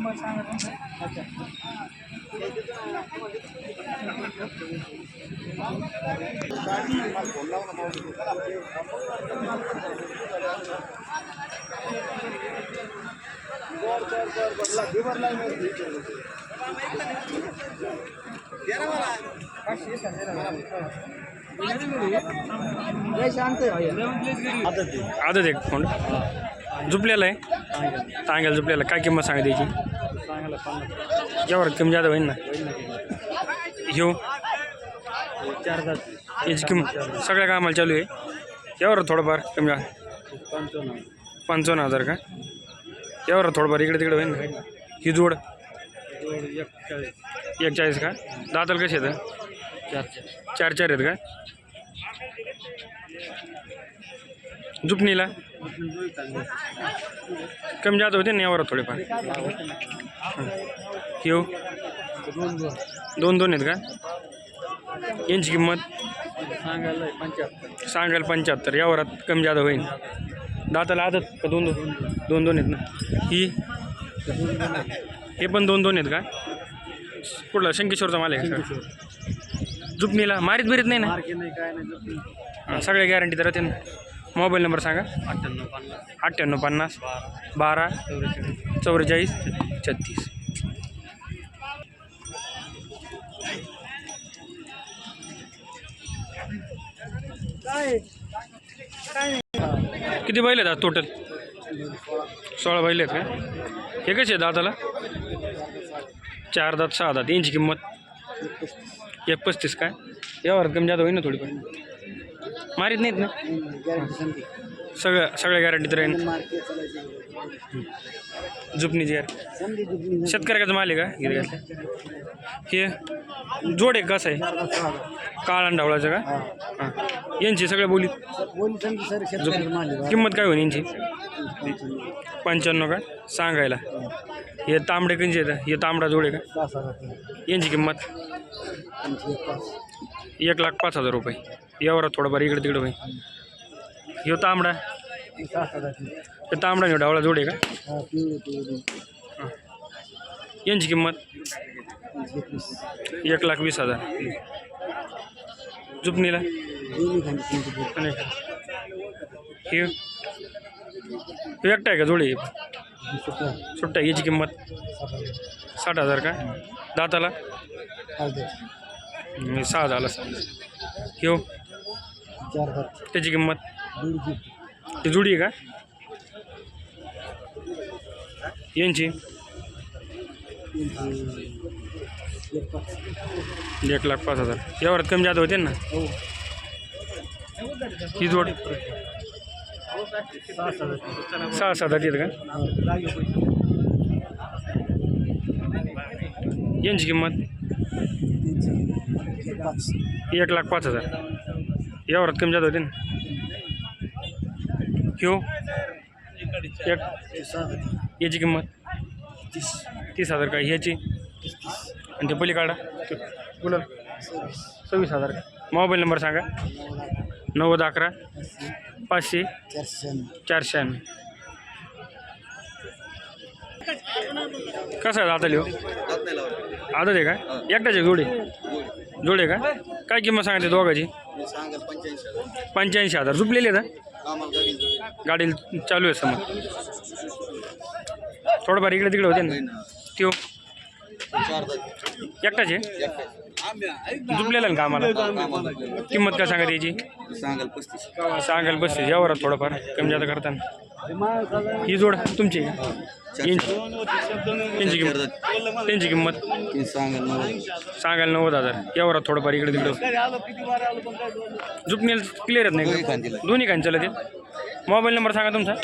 Number सांगा तुमचा आदत एक फोन. झुपलेलं आहे? टांग्याला झुपलेलं. काय किंमत सांगा त्याची? यावर कमी जादा होईल ना. घेऊ. चार याची किंमत. सगळ्या कामाला चालू आहे. यावर थोडंफार कमी जा पंचावन्न हजार का? यावर थोडंफार इकडे तिकडे होईल ना. ही जोड. एक चाळीस का? दाताल कसे आहेत? चार चार आहेत का? झुपणीला. कमी जात होते ना यावर थोडेफार. येऊ दोन दोन आहेत का? यांची किंमत? सांगायला पंच्याहत्तर. सांगायला पंच्याहत्तर यावरात कमी जादा होईल. दाताला आदत का दोन दोन? दोन दोन आहेत ना. ही? हे पण दोन दोन आहेत का? कुठला? शंकेश्वरचा माल आहे का जुपणीला मारीत बिरीत नाही ना? सगळ्या गॅरंटी तर राहते ना मोबाईल नंबर सांगा. अठ्ठ्याण्णव पन्नास. अठ्ठ्याण्णव पन्नास. बारा. चौवेचाळीस. छत्तीस. किती बैल आहेत टोटल सोळा बैल आहेत का? हे कसे आहेत दाताला? चार दात सहा दात. यांची किंमत? एक पस्तीस काय? यावर कमी जादा होईल ना थोडी पण मारीत नाहीत ना? सगळं सगळ्या गॅरंटीत राहील मार्के चालायची जुपणीची यार संधी शेतकऱ्याचं माल आहे का? गिरगातलं हे जोड आहे कसं आहे? काळा अंडावळाचं ढवळाचं का? हां. यांची सगळ्या बोलीत बोली? किंमत काय होईल यांची? पंच्याण्णव का? सांगायला. हे तांबडे कंचे आहेत. हे तांबडा जोड आहे का? यांची किंमत? एक लाख पाच हजार रुपये. यावर थोडंफार इकडे तिकडे होईल ह्यो तांबडा. हे तांबडा आणि ढवळा जोड आहे का? यांची किंमत? एक लाख वीस हजार. जुपणीला? संधी आणि हे? हे एकटा आहे का जोडी? सुट्टा याची किंमत? साठ हजार का? दाताला? सहा झाला. ह्यो चार हजार. त्याची किंमत? दीड ती जुडी आहे का? यांची? एक पाच एक लाख पाच हजार. यावर कमी जादा होते ना? हो. ही जोड सात सहा सात हजार येत का? यांची किंमत? एक पाच. एक लाख पाच हजार. यावर कमी जादा होते ना. ह्यो एक. याची किंमत? तीस. तीस हजार का? ह्याची आणि ते पलीकडा? बोला सव्वीस सव्वीस हजार का? मोबाईल नंबर सांगा. नव्वद अकरा. पाचशे. चारशे. शहाण्णव कसं आहे आता लिहू आदत आहे का? एकटाच जोडी? जोडी आहे का? काय किंमत सांगते दोघाची? पंच्याऐंशी हजार. झुपलेली आहे ना गाडी चालू आहे समोर. थोडंफार इकडे तिकडे होते ना. त्यो एकटाच आहे? झुपलेला ना का आम्हाला. किंमत काय सांगा त्याची सांगाल पस्तीस. सांगाल बस यावर थोडंफार कमी जादा करताना. ही जोड तुमची? का? त्यांची किंमत? त्यांची किंमत? सांगाल नव्वद. हजार. यावर थोडंफार इकडे तिकडे. झुपणेल क्लिअर आहेत नाही का? दोन्ही कांच चालत मोबाईल नंबर सांगा तुमचा.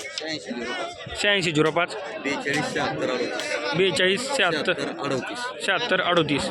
शहाऐंशी झिरो पाच. बेचाळीस शहात्तर अडतीस. बेचाळीस शहात्तर. शहात्तर अडतीस.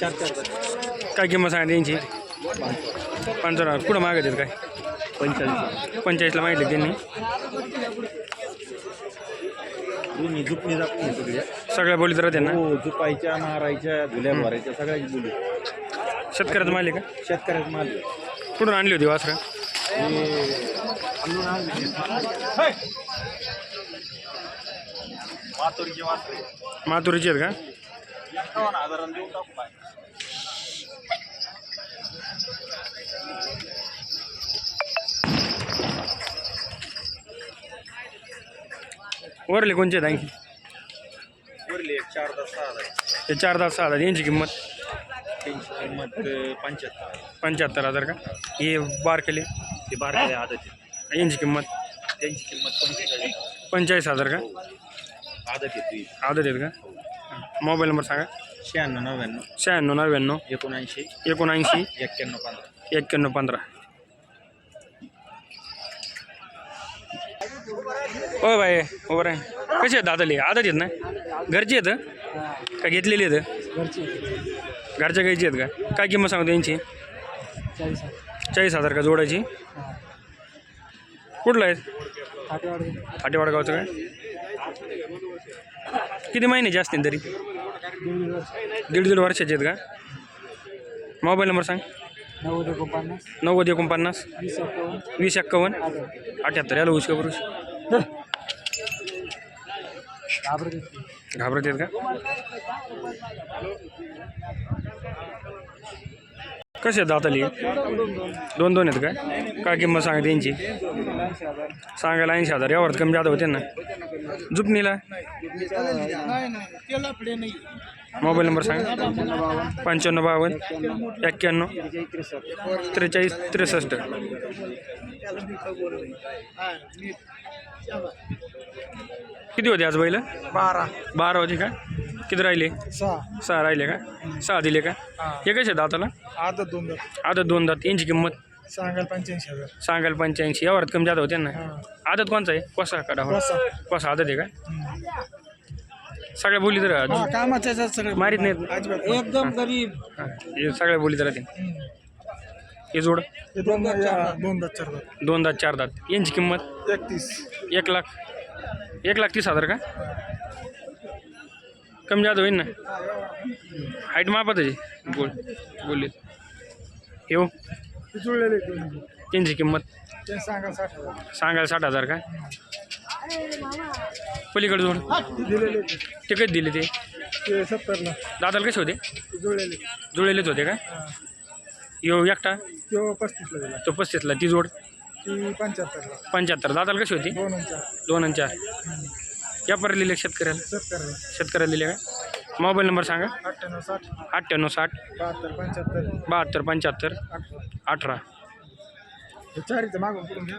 काय किंमत सांगा त्यांची पंचावन्न कुठं मागत आहेत काय? पंचेचाळीस पंचेचाळीसला मागितले त्यांनी. झुपणी सगळ्या सगळ्या बोलीत राहते ना? हो झुपायच्या मारायच्या धुल्या भरायच्या सगळ्याची बोली. शेतकऱ्याचं माल आहे का? शेतकऱ्याचं माल कुठून आणली होती वासरं? मातुरीची आहेत का? वरले कोणचे आहेत आणखी? वरली एक चार तास सहा हजार ते चार तास सहा हजार यांची किंमत? त्यांची किंमत पंच्याहत्तर. पंच्याहत्तर हजार का? हे बार केले? ते बारा आदत यांची किंमत? त्यांची किंमत पंचेचाळीस पंचेचाळीस हजार का? आदत येते आदत आहेत का? मोबाईल नंबर सांगा. शहाण्णव नव्याण्णव. शहाण्णव नव्याण्णव. एकोणऐंशी. एकोणऐंशी. एक्क्याण्णव पंधरा. एक्क्याण्णव पंधरा. हो बाय हो बरं आहे कसे आहेत दादाले? आदत आहेत ना? घरचे आहेत का घेतलेली आहेत? घरची घरच्या गायची आहेत का? काय किंमत सांगतो यांची चाळीस हजार. का जोडायची? कुठलं आहेत? फाटेवाड गावचं काय? किती महिन्याचे असतील तरी? दीड दीड वर्षाचे आहेत का? मोबाईल नंबर सांग. नव्वद एकोणपन्नास. नव्वद एकोणपन्नास. वीस एक्कावन्न अठ्याहत्तर. याला उचका पुरुष. घाबरत घाबरत आहेत का? कसे आहेत दाताली? दोन दोन आहेत का? काय किंमत सांगा त्यांची? सांगायला ऐंशी हजार. यावर कमी जादा होते ना? जुपणीला मोबाईल नंबर सांगा. पंच्याण्णव बावन्न एक्क्याण्णव त्रेचाळीस त्रेसष्ट. किती होते आज बैल? बारा. बारा होते का? किती राहिले? सहा. सहा राहिले का? सहा दिले का? हे. कसे दाताला? आता दोन आदत दोन दात. यांची किंमत? सांगाल पंच्याऐंशी हजार. सांगाल पंच्याऐंशी. यावर कमी जादा होते ना? आदत कोणचा आहे? कसा काढा. कोसा. कसा आदत आहे का? सगळ्या बोली तर सगळं मारीत नाहीत. अजिबात एकदम गरीब. हा, हे सगळ्या बोलीत राहते हे जोड. हे दोन दोन दात चार दात. दोन दात चार दात. यांची किंमत? एकतीस. एक लाख. एक लाख तीस हजार का? कमी जादा होईल ना. हाईट मापत आहे. बोल बोलीत येऊ ते जुळलेले त्यांची किंमत? ते सांगाल साठ हजार. सांगायला साठ हजार का? पलीकडे जोड. ते दिलेले ते. कधी दिले ते? ते सत्तरला. दादाला कसे होते? जुळलेले. जुळलेलेच होते का. यो एकटा? तो पस्तीसला दिला तो पस्तीसला. ती जोड? ती पंच्याहत्तरला. पंच्याहत्तर. दादाला कशी होती? दोन आणि चार. दोन आणि चार. या पर्यंत लिहिले शेतकऱ्याला? सत्तरला. शेतकऱ्याला लिहिले का? मोबाईल नंबर सांगा. अठ्ठ्याण्णव साठ. अठ्ठ्याण्णव साठ. बहात्तर पंच्याहत्तर. बहात्तर पंच्याहत्तर. अठरा. चारीचं मागून घ्या.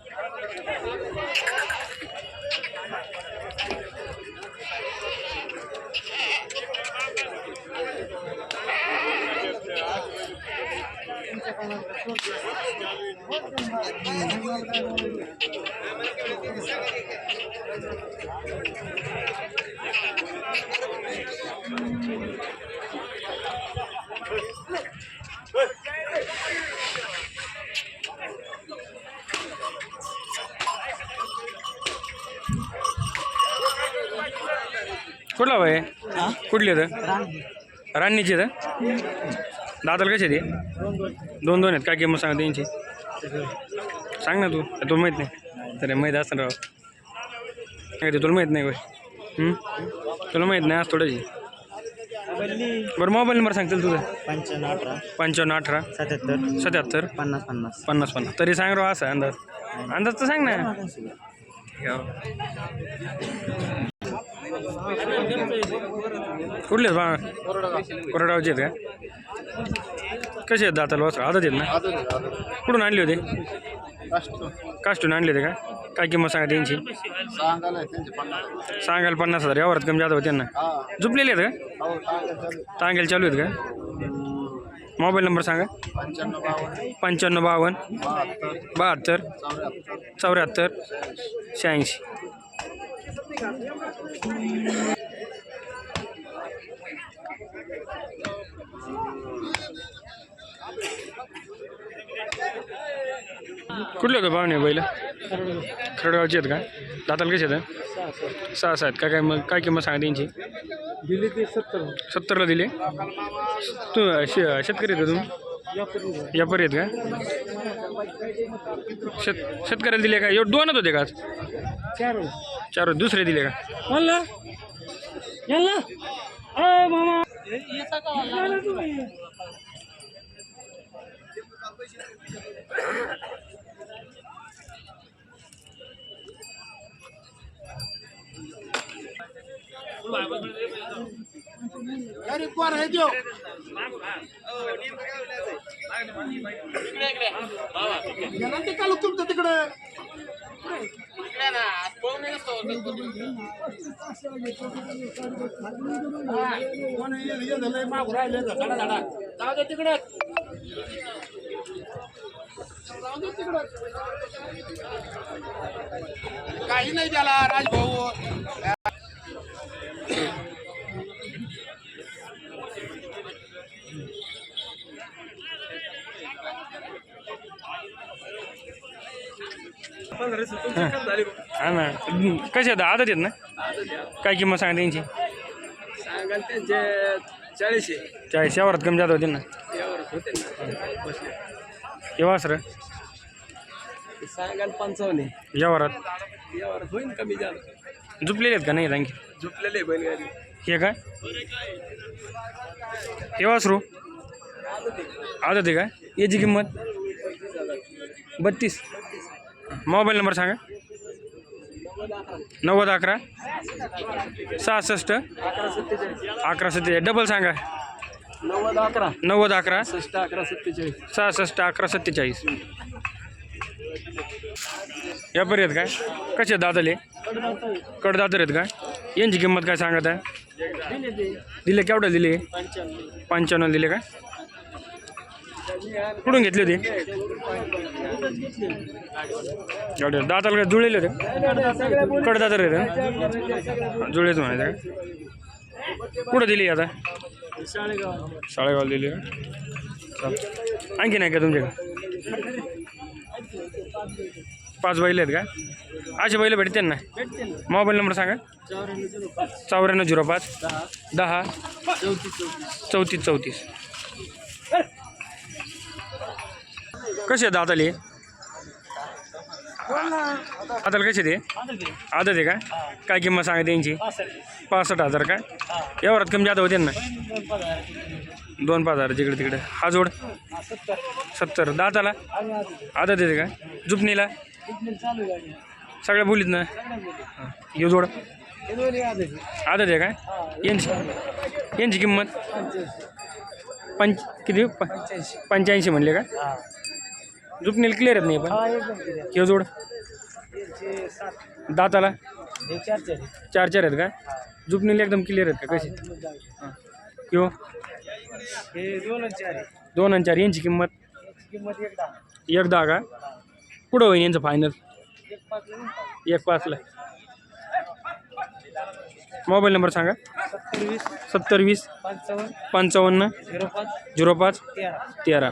रे कुठला कुठली तर राणीची तर दादाला कशी आहे ते दोन दोन आहेत. काय किंमत सांगा त्यांची? सांग ना तू. तुला माहीत नाही. तरी माहीत असतं राव. नाही ते तुला माहीत नाही होय. हं? तुला माहीत नाही आज थोडंशी. बरं मोबाईल नंबर सांगतील तुझा. पंच्याण्णव अठरा. पंच्याण्णव अठरा. सत्याहत्तर. सत्याहत्तर. पन्नास पन्नास. पन्नास पन्नास. तरी सांग राव असं अंदाज. अंदाज तर सांग ना. कुठले आहेत बा? कोरडावचे आहेत का? कसे आहेत दाताला वासर आदत आहेत ना? कुठून आणले होते? काष्टून आणले होते का? काय किंमत सांगा त्यांची? सांगायला पन्नास हजार. यावरात कमी जात होते त्यांना. झुपलेले आहेत का? तांगेल चालू आहेत का? मोबाईल नंबर सांगा. पंच्याण्णव बावन्न. बहात्तर. चौऱ्याहत्तर. शहाऐंशी. कुठले होते पाहुणे बैल? खरडगावचे आहेत का? दाताला कसे आहेत? सहा सहा आहेत काय काय मग काय किंमत सांगा त्यांची दिले ते सत्तर. सत्तरला दिले. तू शे शेतकरी आहेत का तुम्ही? व्यापारी आहेत का? शेत शेतकऱ्याला दिले का? एवढं दोनच होते का आज? चार चार. दुसरे दिले का? म्हणला याला? अ मामा. काही नाही त्याला राजभाऊ. हा ना. कसे आहेत? आदत आहेत ना? काय किंमत सांगा त्यांची? सांगाल त्यांचे चाळीसशे चाळीस यावरात कमी जात होते ना? यावर होते ना. बसले केव्हा सर सांगाल पंचावन्न यावरात यावर होईन कमी जास्त. झुपलेले आहेत का नाही आणखी? झुपलेले बैलगाडी. हे काय? हे वासरू आदत आहे का? याची किंमत? बत्तीस. मोबाईल नंबर सांगा. नव्वद अकरा. सहासष्ट. अकरा सत्तेचाळीस. डबल सांगा. नव्वद अकरा. नव्वद अकरा. सत्तेचाळीस. सहासष्ट अकरा सत्तेचाळीस. व्यापारी आहेत काय कसे आहेत दादाले? कडदातर आहेत का? यांची किंमत काय सांगत आहे? दिले केवढं दिले? पंच्याण्णव दिले का? कुठून घेतली होती? एवढे दाताला काय जुळलेले होते? कडदात रे जुळेच म्हणायचं का कुठं दिली आता? शाळेगाव दिली का आणखी नाही का तुमच्याकडे? पाच बैल आहेत का? असे बैल भेटते ना? मोबाईल नंबर सांगा. चौऱ्याण्णव झिरो पाच. दहा. चौतीस चौतीस. कसे आहेत दाताले? दाताला कसे ते? आदत आहे. का? काय किंमत सांगा त्यांची पासष्ट. हजार का? यावरात कमी जादा होते ना? दोन पाच हजार जिकडे तिकडे. हा जोड. सत्तर. दाताला? आदत येते का? जुपणीला? सगळ्या बोलीत ना. यो जोड. आदत आहे. का? यांची? यांची किंमत? पंच किती? पंच्याऐंशी. म्हणले का? जुपणीला क्लिअर आहेत नाही पण. यो जोड. दाताला. चार चार आहेत. का? जुपणीला एकदम क्लिअर आहेत का? कशी हां. यो हे दोन चार आहे. दोन आणि चार. यांची किंमत? किंमत एक दहा. का? कुठं होईल यांचं फायनल एक पाच एक पाचला मोबाईल नंबर सांगा. सत्तर वीस. सत्तर वीस. पंचावन्न. पंचावन्न. झिरो पाच. झिरो पाच. तेरा. तेरा.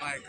Mike.